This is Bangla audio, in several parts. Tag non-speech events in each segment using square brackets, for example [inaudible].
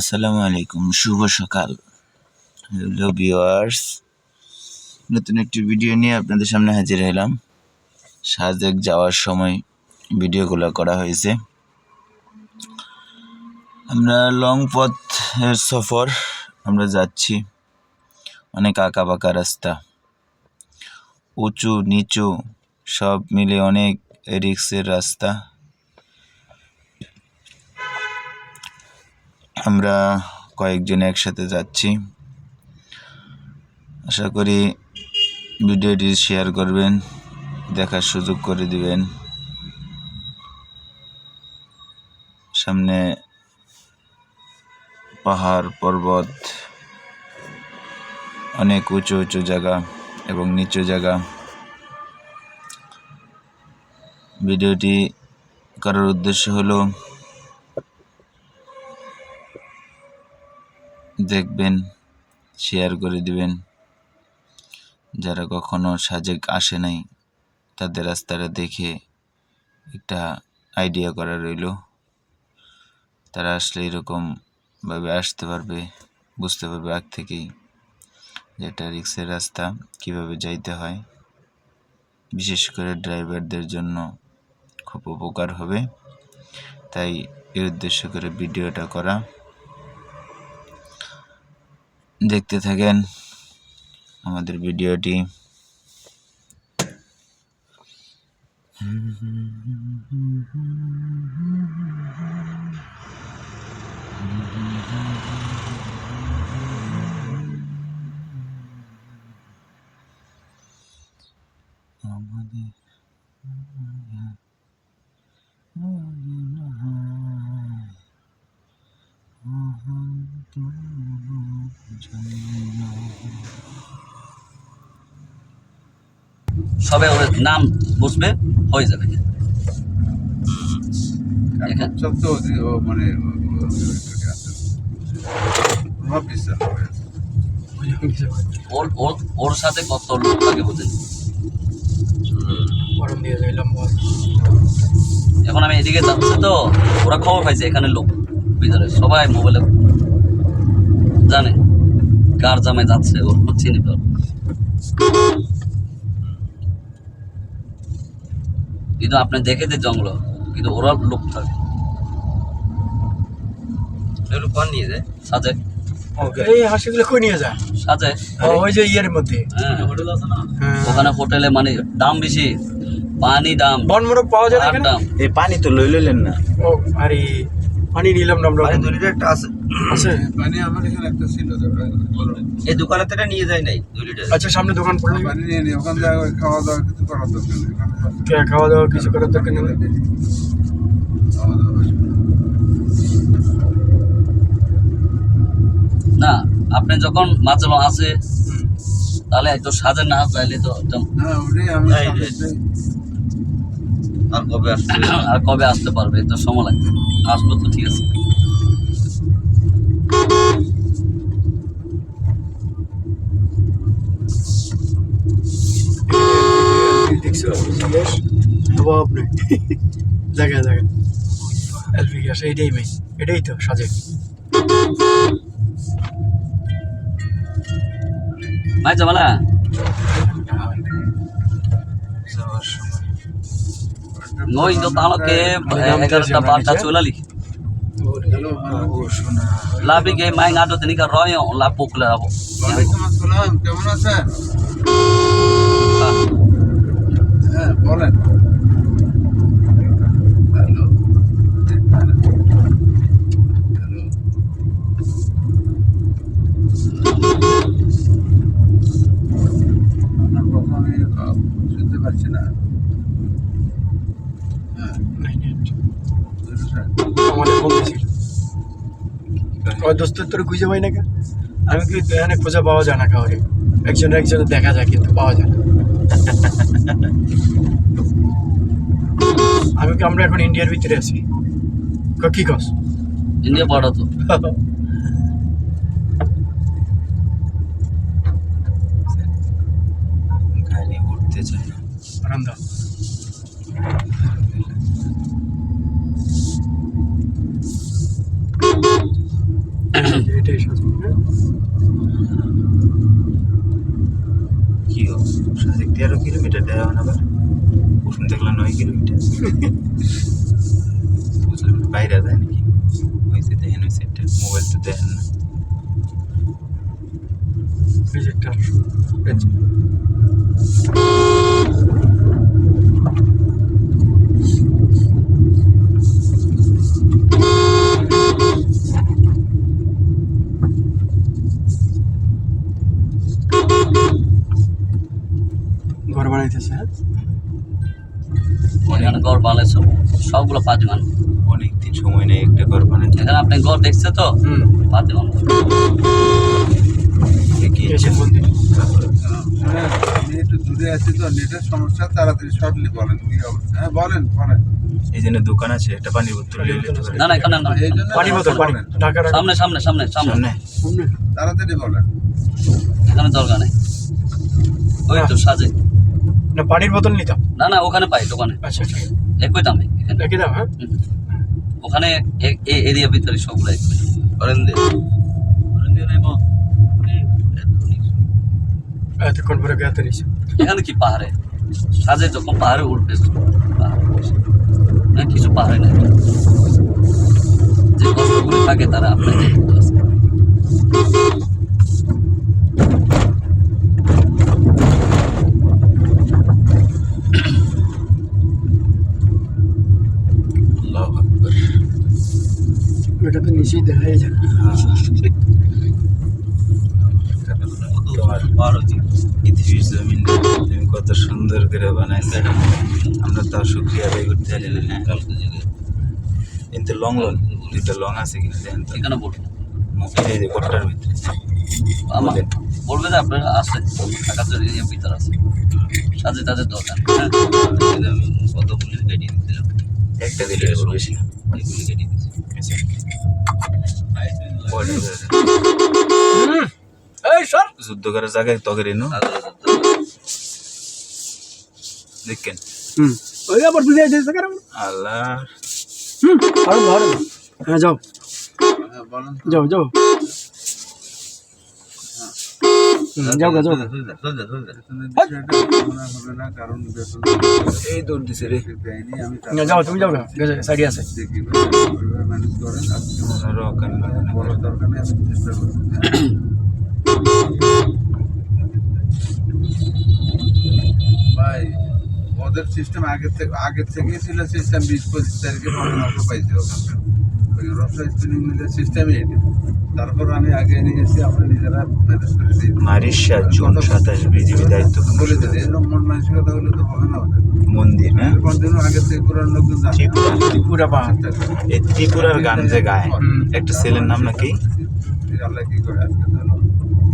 আসসালামু আলাইকুম, শুভ সকাল। হ্যালো ভিওয়ার্স নতুন একটি ভিডিও নিয়ে আপনাদের সামনে হাজির হলাম। সাজেক যাওয়ার সময় ভিডিওগুলো করা হয়েছে। আমরা লং পথের সফর, আমরা যাচ্ছি অনেক আঁকা বাঁকা রাস্তা। উঁচু, নিচু, সব মিলে অনেক রিক্সের রাস্তা। আমরা কয়েকজন একসাথে যাচ্ছি। আশা করি ভিডিওটি শেয়ার করবেন, দেখার সুযোগ করে দিবেন। সামনে পাহাড়, পর্বত, অনেক উঁচু উঁচু জায়গা এবং নিচু জায়গা। ভিডিওটি করার উদ্দেশ্য হলো দেখবেন শেয়ার করে দিবেন। যারা কখনো সাজেক আসে নাই, তাদের রাস্তাটা দেখে একটা আইডিয়া করা রইল। তারা আসলে এরকমভাবে আসতে পারবে, বুঝতে পারবে আগ থেকেই যে এটা রিক্সের রাস্তা কীভাবে যাইতে হয়। বিশেষ করে ড্রাইভারদের জন্য খুব উপকার হবে। তাই এই উদ্দেশ্য করে ভিডিওটা করা। দেখতে থাকেন আমাদের ভিডিওটি। আমাদের ওর নাম বুঝবে হয়ে যাবে সব তো মানে। ওর ওর ওর সাথে কত লোক থাকে বোঝেন এখন আমি এদিকে যাচ্ছি তো ওরা খবর পাইছে এখানে লোক ভিতরে সবাই মোবাইলে জানে কার জামাই যাচ্ছে ওর চিনি তো। কিন্তু আপনি দেখে যে জঙ্গল কিন্তু ওরা লোক থাকে। একটু কন নিয়ে যায়? সাজে। এই হাসিগুলো কই নিয়ে যা সাজে। ওই যে ইয়ের মধ্যে। হ্যাঁ। হ্যাঁ। ওখানে হোটেলে মানে দাম বেশি পানি দাম। বনমোরগ পাওয়া যায় না দাম। এই পানি তো লই লইলেন না। ও আরে। পানি নিলাম না আমরা একটা আছে। আছে? পানি আমার এখানে একটা ছিল এই দোকানে তো এটা নিয়ে যায় নাই লিটার আচ্ছা সামনে দোকান পড়লে? পানি নিয়ে নিই ওখান থেকে খাওয়া দাওয়া কিছু করার দরকার নেই। কে খাওয়া দাওয়া কিছু করার দরকার নেই। না আপনি যখন মাছল আছে। তাহলে একটু সাজে না চাইলে তো একদম আর কবে আসছে আর কবে আসতে পারবে? তো সময় লাগবে। আসব তো ঠিক আছে। এলপি গ্যাস এইটাই মেইন এটাই তো সাজে ভাই জামালা নই তো তাহলে এগারোটা বারোটা চলালি হ্যালো, ভালো। লাভি গে মাই নাটো তিনি কা রয় লাভ পোকলে যাব কেমন আছেন? হ্যাঁ বলেন হ্যালো হ্যালো আপনার কথা আমি আহ, শুনতে পাচ্ছি না হ্যাঁ বুঝেছেন? আমাদের বলতেছিল ওই দোস্তের তোর খুঁজে পাই না কেন? আমি কি এখানে খোঁজা পাওয়া যায় না কাউকে? একজন একজন দেখা যায় কিন্তু পাওয়া যায় না। আমি কি আমরা এখন ইন্ডিয়ার ভিতরে আছি? ক- কস? ইন্ডিয়া বড় তো। [laughs] উঠতে আনন্দ কিলোমিটার দেওয়া না আবার ওষুধ দেখলাম নয় কিলোমিটার বুঝলাম বাইরে যায় নাকি? ওই হয়েছে দেখেন ওই সেটটা মোবাইল তো দেখেন না। একটা হ্যাঁ এখানে ঘর বানালে সব সবগুলো পাতি মানুষ অনেক দিন সময় নেই একটা ঘর বানাতে এখানে আপনি ঘর দেখছে তো? এসে মন্দির হ্যাঁ, একটু দূরে আছি তো নেটের সমস্যা তাড়াতাড়ি শর্টলি বলেন কি অবস্থা? হ্যাঁ বলেন বলেন। এই জন্য দোকান আছে একটা পানির বোতল নিয়ে যেতে পারে না না এখানে না। পানি বোতল পানি ঢাকা ঢাকা। সামনে সামনে সামনে সামনে। সামনে। সামনে তাড়াতাড়ি বলেন। এখানে দরকার নেই। ওই তো সাজে। না পানির বোতল নিতাম? না না ওখানে পাই দোকানে। আচ্ছা আচ্ছা। একই দামে একই দাম হ্যাঁ? ওখানে এরিয়া ভিতরে সবগুলো একই। করেন দে নাই মা। এতক্ষণ পরে গেতে নিছি এখানে কি পাহাড়ে? সাজে যখন পাহাড়ে উঠবে না কিছু পাহাড়ে নেই। যে কষ্টগুলি থাকে তারা আপনার দেখতে আছে আল্লাহু আকবার ওটা তো নিচেই দেখাই যায় তোমার পৃথিবীর জমিন কত সুন্দর করে বানাইছো আমরা তাও শুক্রিয়া আদায় করতে পারি না। কিন্তু লং লং দুইটা লং আছে কিনা দেখেন তো এখানে বলব এই যে কোটটার ভিতরে। বলেন। বলবে যে আপনার আছে ভিতরে আছে। সাজে তাদের দরকার হ্যাঁ। কতগুলি কেটে দিচ্ছিলাম একটা দিলে বেশি না। দিচ্ছি বেশি না। বল, এই সর। যুদ্ধ করার জায়গায় তগের এনো দেখেন হুম ওই আবার বুঝাই দিয়েছে কারণ আল্লাহ হুম আর ঘর হ্যাঁ যাও হ্যাঁ বলেন যাও যাও হুম, যাও গা, যাও গা। বেতনের বিষয়টা মনে হবে না কারণ বেতন এই দৌড় দিছে রে দেয়নি আমি না, যাও তুমি যাও গা সাইডে আছে দেখি ম্যানেজ করেন আজকে আরও কান লাগানো বড় দরকার নেই আমি চেষ্টা করছি ভাই ওদের সিস্টেম আগের থেকে আগের থেকেই ছিল সিস্টেম বিশ পঁচিশ তারিখে পরামর্শ পাইছে ওখানে। রসা স্পিনিং মিলের সিস্টেমই এটা তারপর আমি আগে নিয়ে এসে আমরা নিজেরা ম্যানেজ করে দিই মারিশা জুন সাতাশ বিজিবি দায়িত্ব বলে দিই এরকম মন মানসিকতা হলে তো হবে না মন্দির হ্যাঁ? কন্টিনিউ আগে থেকে পুরান লোকজন ত্রিপুরা। ত্রিপুরা পাহাড় এই ত্রিপুরার গান যে গায় একটা ছেলের নাম নাকি? আল্লাহ কি করে আজকে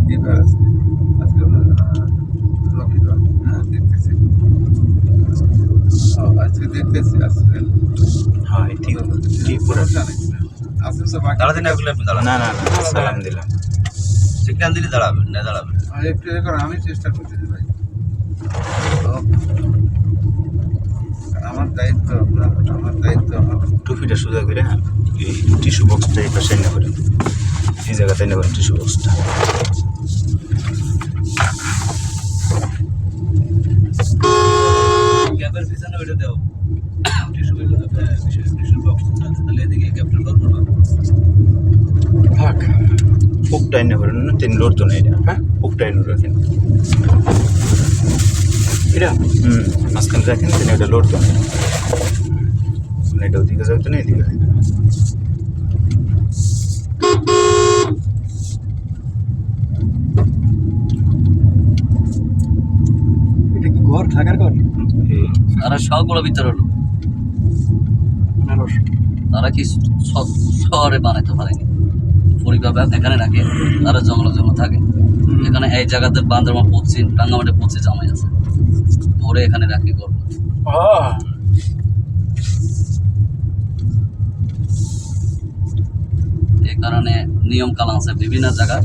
কি আজকে আজকে হলো, আহ, রবিবার হ্যাঁ দেখতেছি ও, আজকে দেখতেছি আজকে হ্যাঁ এই ত্রিপুরা ত্রিপুরা জানি আসলে তো বাকি দাঁড়াতে না আপনি দাঁড়ান। না না না সালাম দিলাম। সেখান দিলে দাঁড়াবেন না দাঁড়াবেন? একটু আমি চেষ্টা করতেছি ভাই। আমার দায়িত্ব আপনার আমার দায়িত্ব আমার। টুপিটা সোজা করে হ্যাঁ এই টিস্যু বক্সটা এই পাশে এনে করেন। এই জায়গাতে এনে করেন টিস্যু বক্সটা। ক্যাবের পিছনে ওইটা দাও। লোড তো নেই এটা। হ্যাঁ? পুকটা এনে রাখেন। এটা? হুম মাঝখানে রাখেন তিনি ওটা লোড তো নেই মানে এটা ওদিকে যাবে তো না এদিকে যাবে। এটা কি ঘর থাকার ঘর? তারা সবগুলো ভিতরে হলো। তারা কি শহরে বানাইতে পারেনি? পরিবার এখানে রাখে, তারা জঙ্গল জঙ্গল থাকে। এখানে এই জায়গাতে বান্দরমা পশ্চিম, টাঙ্গামাটে পশ্চিম জামাই আছে। ধরে এখানে রাখি করব কারণে নিয়ম কালাম আছে বিভিন্ন জায়গায়।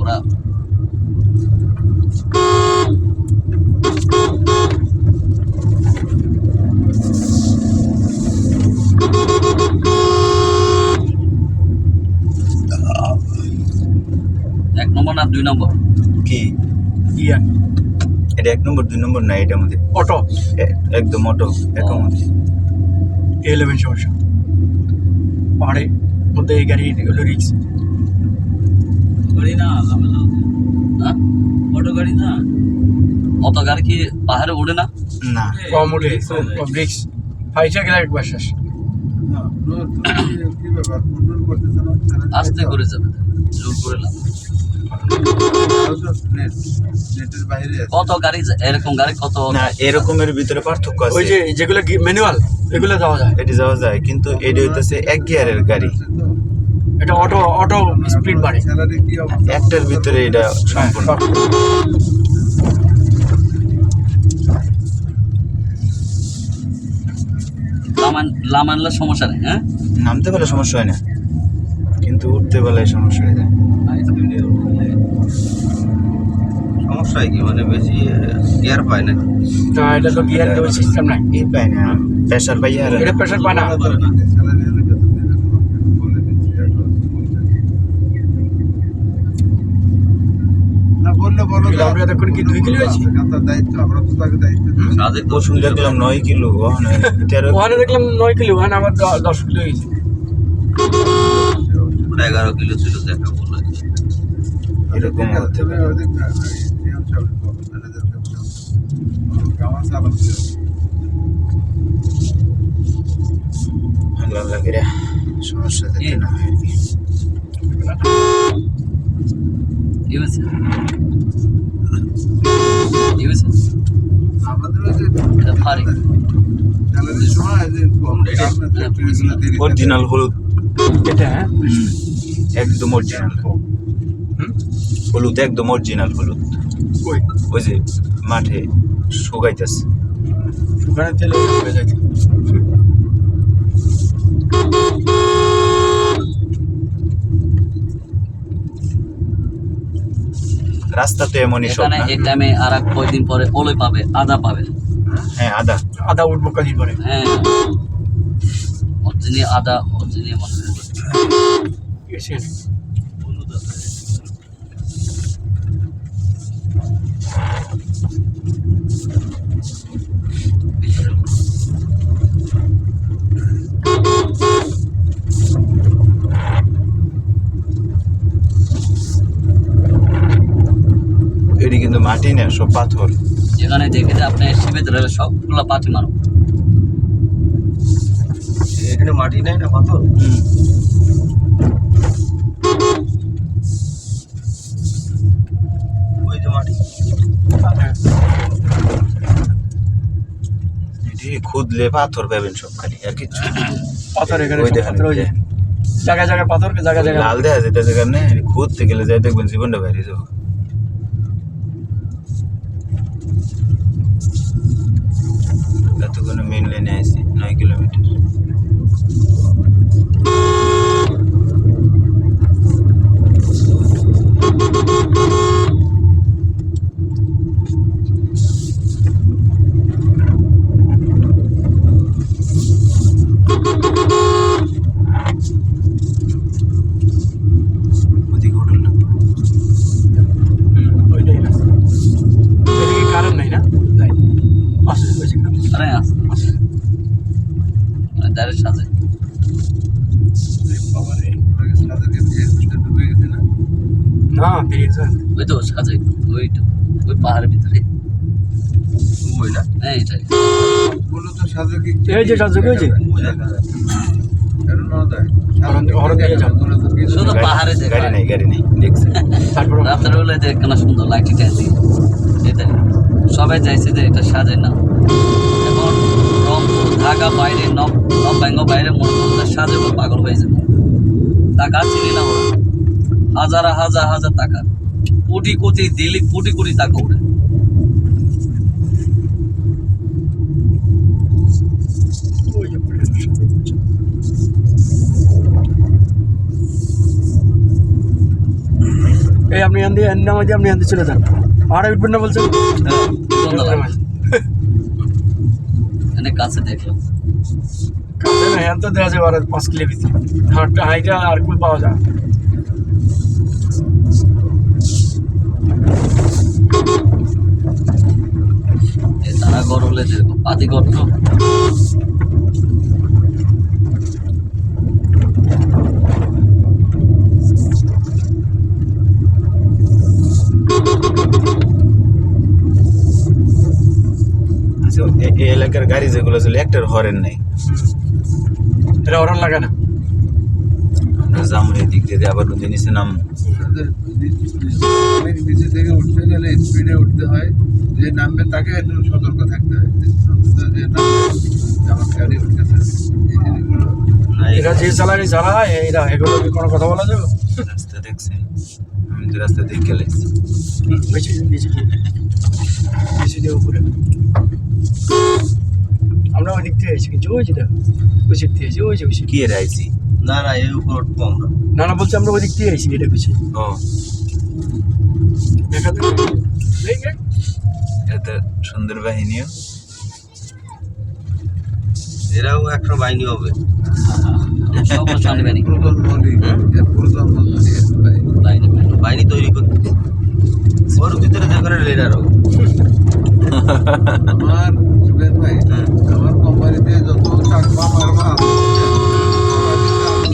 ওরা দুই নম্বর? কি? ইয়া এটা এক নম্বর দুই নম্বর না এটার মধ্যে অটো? একদম অটো একের মধ্যে ইলেভেন সমস্যা। পাহাড়ে মধ্যে এই গাড়ি হলো রিক্স গাড়ি না হ্যাঁ? অটো গাড়ি না। অত গাড়ি কি পাহাড়ে ওঠে না? না। কম উঠে কম রিক্স ফাইসা গেলে একবার শেষ। না, না আস্তে করে যাবে। জোর করে লাভ কত গাড়ি যায়? এরকম গাড়ি কত না এরকমের ভিতরে পার্থক্য ওই যে যেগুলো ম্যানুয়াল এগুলো দেওয়া যায়। এটি যাওয়া যায় কিন্তু এটি হইতেছে এক গিয়ারের গাড়ি। এটা অটো অটো স্পিড বাড়ে। একটার ভিতরে এটা সম্পূর্ণ। লামানলে সমস্যা নেই হ্যাঁ? নামতে পারলে সমস্যা হয় না। কিন্তু উঠতে পারলে সমস্যা হয়ে যায়। সমস্যা হয় কি? মানে বেশি গিয়ার পায় না। না এটা তো গিয়ার দেওয়ার সিস্টেম নাই। এই পায় না। প্রেশার পাই আর এটা প্রেশার পায় না। না। দেখলাম নয় কিলো [laughs] ওখানে দেখলাম নয় কিলো ওখানে আমার দশ কিলো হয়েছে। এগারো কিলো ছিল দেখা বলল। এরকম হতে পারে। আল্লাহ করে সমস্যা যাতে না হয় আর কি। অরিজিনাল হলুদ। এটা হ্যাঁ? একদম অরিজিনাল হলুদ একদম অরিজিনাল হলুদ। ওই যে মাঠে। শুকাইতেছে। ওখানে তেলে হয়ে যায় রাস্তা তো এমনই সব না এই টাইমে আর এক কয়দিন পরে ওলে পাবে আদা পাবে। হ্যাঁ আদা। আদা উঠবো কদিন পরে? হ্যাঁ। অরিজিনাল আদা অরিজিনাল মানুষ এসে এটি কিন্তু মাটি না সব পাথর। যেখানে দেখে যে আপনি শিবের রেলে সবগুলো পাটি মারো। এখানে মাটি নাই না পাথর? ওই যে মাটি। এটি খুদলে পাথর পাবেন সব খালি আর কিছু পাথর এখানে পাথর ওই যে। জায়গায় জায়গায় পাথর জায়গায় জায়গায় লাল দেখা যেতেছে কারণে খুঁজতে গেলে যাই দেখবেন জীবনটা বাইরে যাব। ডুবে গেছে না না ওই তো সাজে ওই ওই পাহাড়ের ভিতরে। ওই না? হ্যাঁ এটাই। বলো তো সাদাকে এই যে সাজুকে ওই। বলো শুধু পাহাড়ে গাড়ি নেই গাড়ি নেই দেখছি। তারপর রাতের বেলায় দেখ কেন সুন্দর লাইটি টাইটি সবাই চাইছে যে এটা সাজে না। ঢাকা বাইরে নব নব বেঙ্গ বাইরে মনে করতে সাজে বা পাগল হয়ে যাবে। টাকা চিনি না ওরা। হাজার হাজার হাজার টাকা। কোটি কোটি দিল্লি কোটি কোটি টাকা ওরে। এই আপনি এখান দিয়ে নামাজি আপনি দিয়ে চলে যান। পাহাড়ে উঠবেন না বলছেন? সুন্দর এনে কাছে দেখলাম। তো দেওয়া যায় পাঁচ কিলো ভিতরে। হাঁটটা হাইটা আর কুল পাওয়া যায়। তারা ঘর হলে পাতি ঘর এই এলাকার গাড়ি যেগুলো ছিল একটার হরেন নাই। এটা ওরান লাগে না? আমরা যাব এদিক দিয়ে আবার নদী নিচে নাম নিচে থেকে উঠতে গেলে স্পিডে উঠতে হয় যে নামবে। তাকে একটু সতর্ক থাকতে হয় যে আমার গাড়ি উঠতেছে না এরা যে চালানি চালায় এরা এগুলো কি কোনো কথা বলা যাবে? রাস্তা দেখছেন আমি তো রাস্তা দেখে নিচে দিয়ে উপরে। আমরা ওই দিক থেকে এসেছি কিন্তু ওই যে দেখো ওই দিক থেকে এসেছি ওই যে ওই যে। কি এর আইছি না না এর উপর উঠবো আমরা। না না বলছি আমরা ওই দিক থেকে এসেছি এটা পিছিয়ে ও। দেখা দেবে এত সুন্দর বাহিনীও এরাও একটা বাহিনী হবে। বাহিনী। তৈরি করতে। ওর ভিতরে যেখানে লিডার হবে আমার সুরেন ভাই আমার কোম্পানিতে যত চাকমা মারমা আছে,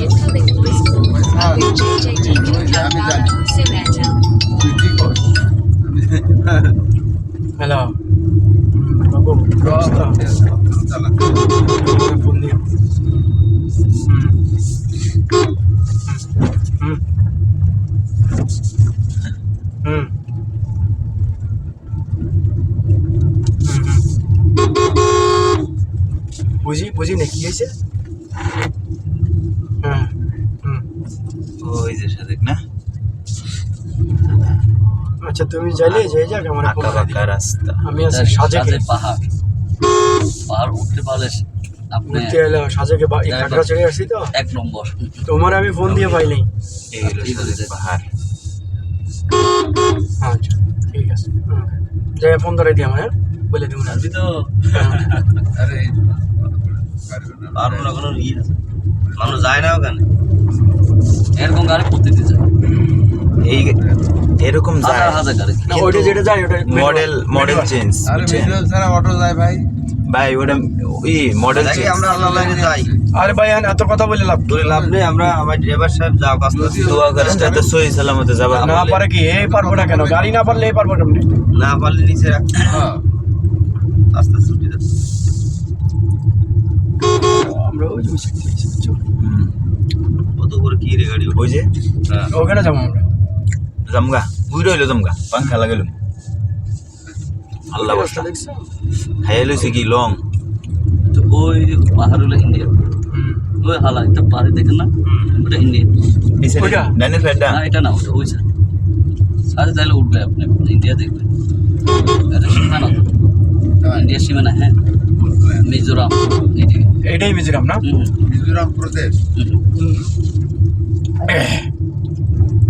Incoming voice call from Hi. JJT Calvado Somato. তুই কি কর হ্যালো বাবু সব চালা ফোন দিয়ে হুম হুম বুঝি না কি হয়েছে? হ্যাঁ হুম। ওই যে সাদেক না? আচ্ছা তুমি যাইলে যাই যাক আমার আঁকা বাঁকা রাস্তা। আমি আছি সাজেকে সাজে পাহাড়। পাহাড় উঠতে পারলে আপনি সাজেকে কাঁকড়া ছেড়ে আসছি তো? এক নম্বর। তোমার আমি ফোন দিয়ে পাইনি এই হলো সাদেক পাহাড়। আচ্ছা ঠিক আছে। যাই ফোন ধরে দিই আমার হ্যাঁ? বলে দেবো না। আমি তো আরে এই পারবে না কোনো ইয়ে মানুষ যায় না ওখানে। এরকম গাড়ি প্রতিদিন যায়। এই এরকম যায়। হাজার হাজার গাড়ি। না ওইটা যেটা যায় ওটা মডেল মডেল চেঞ্জ আরে ভিডিও ছাড়া অটো যায় ভাই। ভাই ওটা ওই মডেল চেঞ্জ আমরা আল্লাহ লাইনে যাই। আরে ভাই এত কথা বলে লাভ? বলে লাভ নেই আমরা আমার ড্রাইভার সাহেব যাও কাজ করছি দোয়া যাতে সহি সালামতে যাবার না পারে কি? এই পারব না কেন? গাড়ি না পারলে এই পারব না পারলে নিচে রাখ। হ্যাঁ। আস্তে আস্তে উঠে যাচ্ছে আমরা ওই। কত করে কি রে গাড়ি ওই যে? হ্যাঁ। ওখানে যাব আমরা। জামগা। উই রইল জামগা। পাঙ্খা লাগাইলাম আল্লাহ বস্তা খাইয়া লইছে কি? লং। তো ওই পাহাড় ইন্ডিয়া ওই হালা একটা পাহাড়ি দেখেন না? ওটা ইন্ডিয়া ওইটা? না এটা না ওটা ওই সাইড সাথে তাহলে উঠবে আপনি। ইন্ডিয়া দেখবেন এটা সীমানা তো ইন্ডিয়া সীমানা হ্যাঁ। মিজোরাম। এটাই এইটাই মিজোরাম না? মিজোরাম প্রদেশ।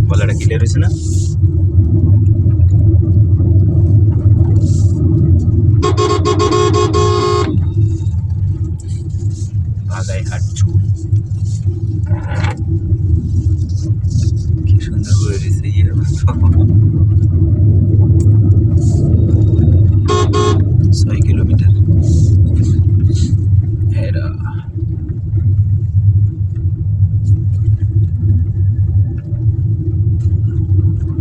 বলাটা ক্লিয়ার হয়েছে না বাগাই হাঁটছু কি সুন্দর করে দিছে ইয়ের মতো ছয় কিলোমিটার এরা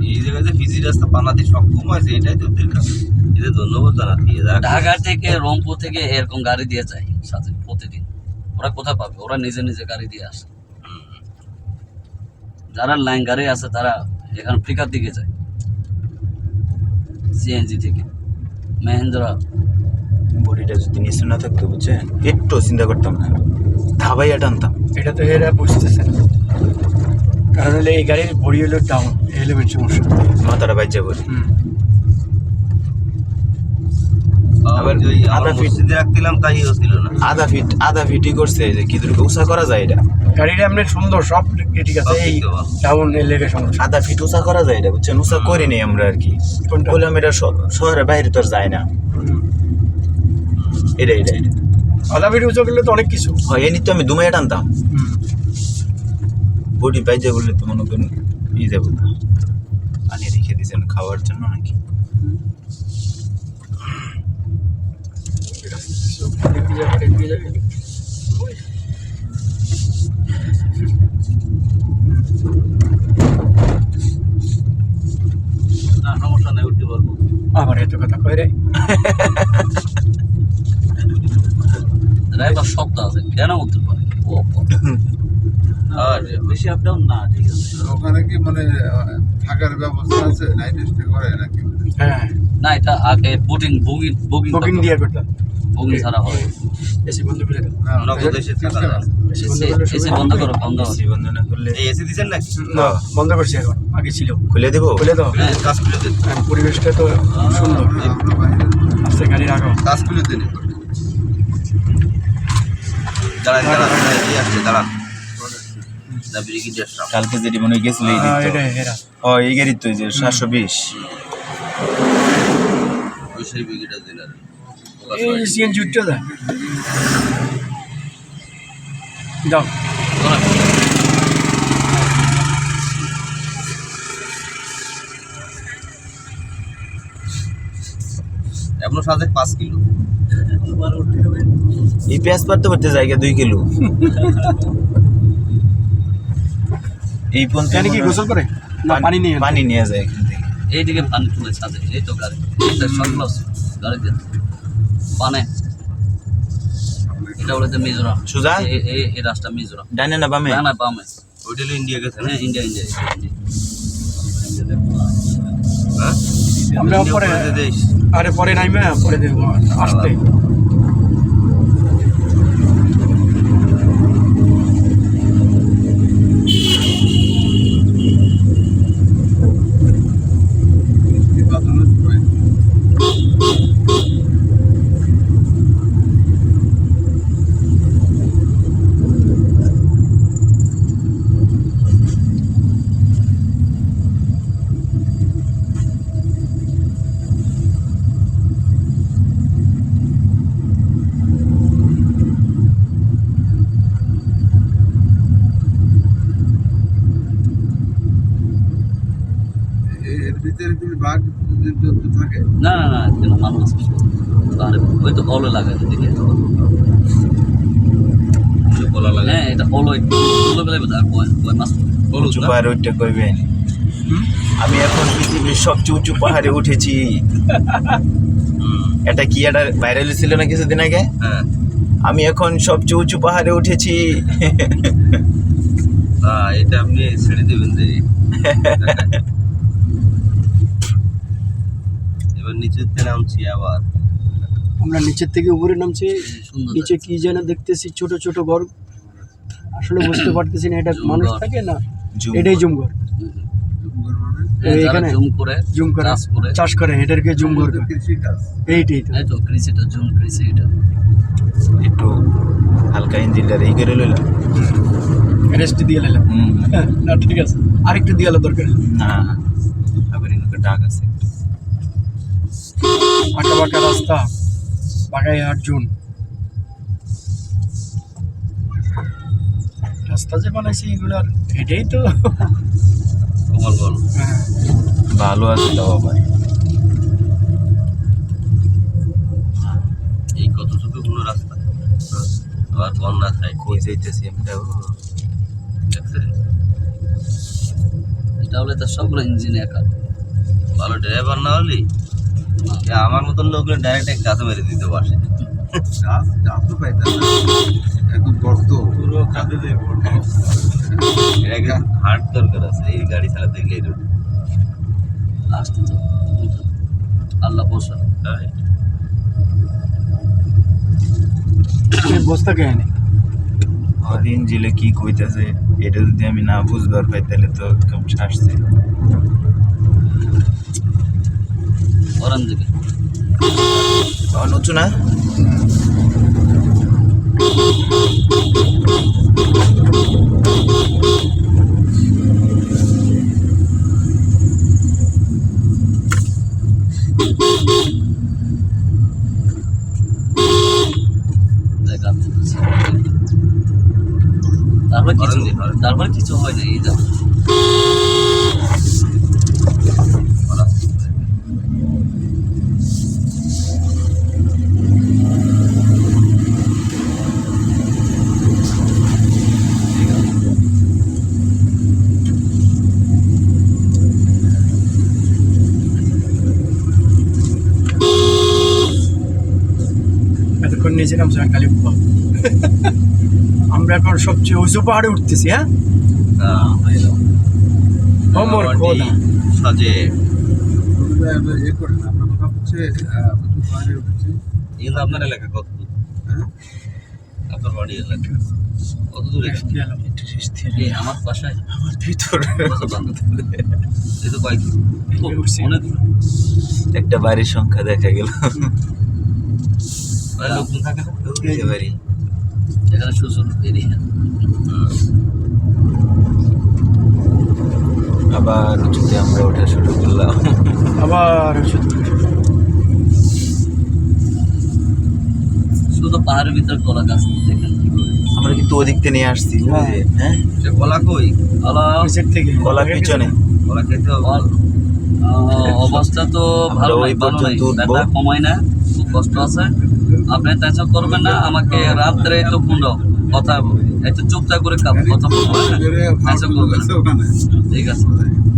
এই জায়গাতে ফিজি রাস্তা বানাতে সক্ষম হয়েছে এটাই তো ওদের কাছে এদের ধন্যবাদ জানাচ্ছি এরা ঢাকা থেকে রংপুর থেকে এরকম গাড়ি দিয়ে যায় সাথে প্রতিদিন। ওরা কোথায় পাবে? ওরা নিজে নিজে গাড়ি দিয়ে আসে। যারা লাইন গাড়ি আছে তারা এখানে ফ্লিকার দিকে যায়। সিএনজি থেকে। মহেন্দ্রা। বডিটা যদি নিচে না থাকতো বুঝছেন? একটু চিন্তা করতাম না। ধাবাইয়া টানতাম। এটা তো এরা বুঝতেছে না। কারণ হলে এই গাড়ির বড়ি হলো ডাউন এলিমেন্ট সমস্যা। মাথাটা বাইজা বলি হুম আবার আমরা আধা ফিট- রাখছিলাম তাই হচ্ছিল না। আধা ফিট আধা ফিটই করছে যে কি দূর উষা করা যায় এটা? গাড়িটা এমনি সুন্দর সব ঠিক আছে এই ডাউন এর লেগে সমস্যা। আধা ফিট উষা করা যায় এটা বুঝছেন? উষা করিনি আমরা আর কি। কোনটা? বললাম এটা শহরের বাইরে তো আর যায় না। এটা এটা এটা আধা ভিডিও উঁচু করলে তো অনেক কিছু। হয় এমনি তো আমি দুমাইয়া টানতাম। বডি বাইজা বললে তো মনে করেন ই যাব না। পানি রেখে দিয়েছেন খাওয়ার জন্য নাকি? যাবে যাবে পারব আবার এত কথা কয় রে? ড্রাইভার শব্দ আছে কেন উঠতে পারে? ও আর বেশি আপ ডাউন না ঠিক আছে। ওখানে কি মানে থাকার ব্যবস্থা আছে? নাইট স্টে করে নাকি? হ্যাঁ। না এটা আগে বুকিং বুকিং বুকিং দিয়ে করতাম ছাড়া হয় এসি বন্ধ করে নগদ এসে থাকা system যায়। আছে। এসি বন্ধ এসে বন্ধ হবে। করো বন্ধ এসি বন্ধ না করলে এসি দিছেন নাকি? না বন্ধ করছি এখন আগে ছিল। খুলে দেবো? খুলে দাও। হ্যাঁ কাজ খুলে দেন। হ্যাঁ, পরিবেশটা তো সুন্দর। বাইরে আস্তে গাড়ি রাখো। কাজ খুলে দেন। দাঁড়ান দাঁড়ান দাঁড়ান, এই আসছে দাঁড়ান। কালকে যেটি মনে হয় গেছিল এই হ্যাঁ, ও তো যে সাতশো বিশ। ওই সেই এই সিএনজি উঠতে দেয় দাও এখনও সাথে পাঁচ কিলো। এই পেঁয়াজ পারতে পারতে জায়গা দুই কিলো। এই পর্যন্ত কি গোসল করে? পানি নিয়ে পানি নিয়ে যায় এখান থেকে। এইদিকে পানি তুলে ছাদে এই তো গাড়ি। সবগুলো আছে গাড়িতে। পানে এটা বলে মিজোরাম। সুজা এই- রাস্তা মিজোরাম। ডানে না বামে? না না বামে। ওইটা হলো ইন্ডিয়া গেছে না? হ্যাঁ ইন্ডিয়া ইন্ডিয়া হ্যাঁ? আমরা পরে আরে পরে নাইমে পরে দেবো। আসতে। জন্তু থাকে? না না না কেন মানুষ আরে ওই তো অলো লাগায় দেখে। বলা লাগে? হ্যাঁ এটা অলো বেলা কয় কয় মাছ কইবে আমি এখন পৃথিবীর সবচেয়ে উঁচু পাহাড়ে উঠেছি। এটা কি একটা ভাইরাল ছিল না কিছুদিন আগে? হ্যাঁ। আমি এখন সবচেয়ে উঁচু পাহাড়ে উঠেছি। এটা আপনি ছেড়ে দেবেন যে [laughs] নামছি আবার। আমরা নিচের থেকে উপরে নামছি নিচে কি যেন দেখতেছি ছোট ছোট ঘর। আসলে বুঝতে পারতেছি না এটা মানুষ। থাকে না? এটাই মানে? এখানে? জুম করে জুম করে। চাষ করে। এটাকে জুম ঘর এইটাই তো। তো কৃষিটা জুম কৃষি এটা। একটু হালকা ইঞ্জিনটা এই করে লইলাম। রেস্ট দিয়ে নিলাম না ঠিক আছে। আরেকটু দিয়ে দরকার। না আবার ডাক আছে। আঁকা বাঁকা রাস্তা বাগাই আটজন। রাস্তা যে বানাইছি এগুলার এটাই তো। তোমার বল। হ্যাঁ, ভালো আছে তাও আবার এই কতটুকু কোনো রাস্তা? আবার বন্যা সাইড কই যাইতেছি আমরা ও এটা হলে তো সবগুলো ইঞ্জিন একা। ভালো ড্রাইভার না হলি আমার মতন লোকগুলো ডাইরেক্ট এক গাছে মেরে দিতে পারে। হার্ট দরকার আছে এই গাড়ি ছাড়া দেখলে এটা আল্লাহ পোষা এই বস্তা কে আনে। আর কি কইতাছে এটা যদি আমি না বুঝবার পাই তাহলে তো কম শাসছে ওরান দিকে উঁচু না দেখা তারপর কিছু ওরান দিকে, ওরান। তারপর কিছু হয় না এই যা নিচে নামছে কালী বাবা আমরা এখন সবচেয়ে উঁচু পাহাড়ে উঠতেছি হ্যাঁ? অমর খোদা সাজে। আপনার এলাকা কত দূর? হ্যাঁ? আপনার বাড়ি এলাকা। কত দূর আমার বাসায়? আমার ভিতর। কত বান্ধব? এই তো কয়েক অনেক একটা বাড়ির সংখ্যা দেখা গেল। লোকজন থাকে না এই এখানে সুযোগ এরিয়া আবার উঁচুতে আমরা ওঠা শুরু করলাম। আবার শুধু পাহাড়ের ভিতরে কলা গাছ দেখেন আমরা কিন্তু ওদিক থেকে নিয়ে আসছি। হ্যাঁ। হ্যাঁ? কলা কই? আলা নিচের থেকে। কলা পিছনে। কলা খেতে অবস্থা তো ভালো ওই নাই ভালো নাই। পর্যন্ত উঠবো। না খুব কষ্ট আছে। আপনি টেনশন করবেন না আমাকে রাত্রে একটু ফোন কথা একটু চুপচাপ করে কথা বলব হ্যাঁ? ঠিক আছে।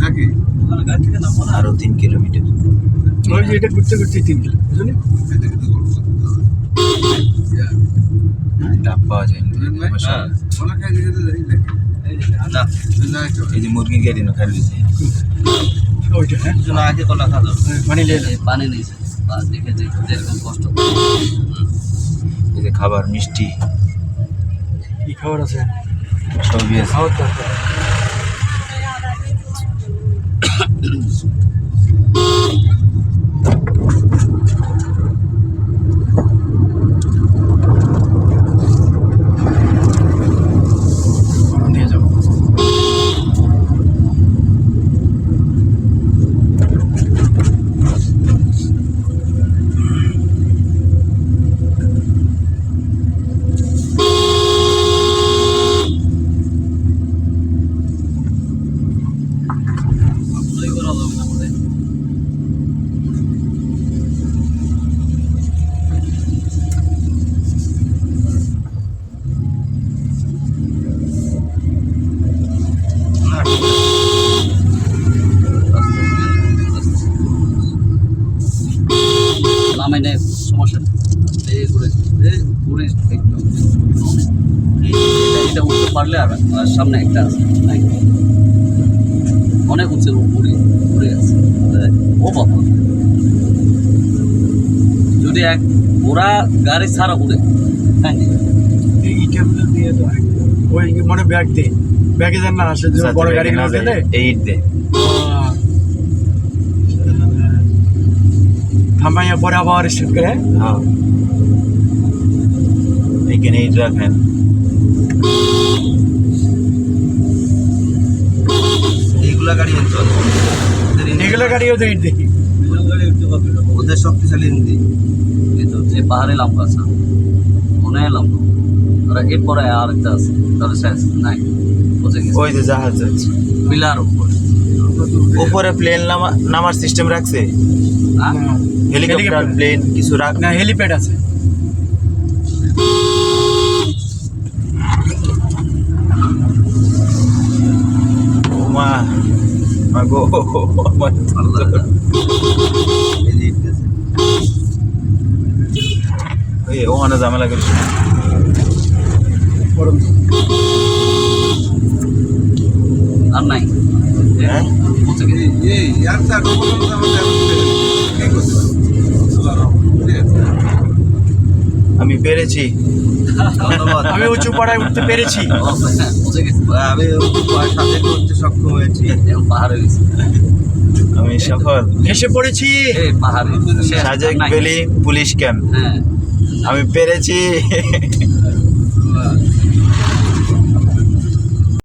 নাকি? আরও তিন কিলোমিটার। এটা ঘুরতে ঘুরতে তিন পাওয়া যায়? হ্যাঁ। তো তো। এই যে মুরগির গাড়ি না খালি হ্যাঁ? আগে কলা খাওয়া পানি এই পানি নিয়েছে। বা দেখে যেরকম কষ্ট খাবার মিষ্টি। কি খাবার আছে? সবই আছে। খাওয়ার [coughs] এই এই অনেক উঁচু উপরে ঘুরে আছে ও বাবা যদি এক ওরা গাড়ি ছাড়া উড়ে হ্যাঁ এই দিয়ে তো মনে ব্যাগ দে ব্যাগে যেন না আসে বড় গাড়ি না গেলে এইট দে থামাইয়া পরে আবার স্টার্ট করে হ্যাঁ? হ্যাঁ এখানে এইট রাখেন এইগুলা গাড়ি ইঞ্জিন- এগুলো গাড়িও তো ইট দেখি ওদের শক্তিশালী ইঞ্জিন এই তো যে পাহাড়ে লম্বা আছে। অনেক লম্বা। আর এরপরে আর একটা আছে। তাহলে শেষ। নাই। ওই যে জাহাজ যাচ্ছে। পিলার উপর। উপরে প্লেন নামা নামার সিস্টেম রাখছে? হ্যাঁ হেলিকপ্টার Helicopter. প্লেন কিছু রাখ না হেলিপ্যাড আছে। মা মা গো আমার আল্লাহ এই যে ইটতেছে। ওই ওখানে ঝামেলা করছে। গরম আর নাই। আমি পেরেছি। আমি উঁচু পাড়ায় উঠতে পেরেছি। আমি সাথে করতে সক্ষম হয়েছি পাহাড়ে গেছে আমি সফল। এসে পড়েছি। সাজেক। Valley police camp. হ্যাঁ আমি পেরেছি।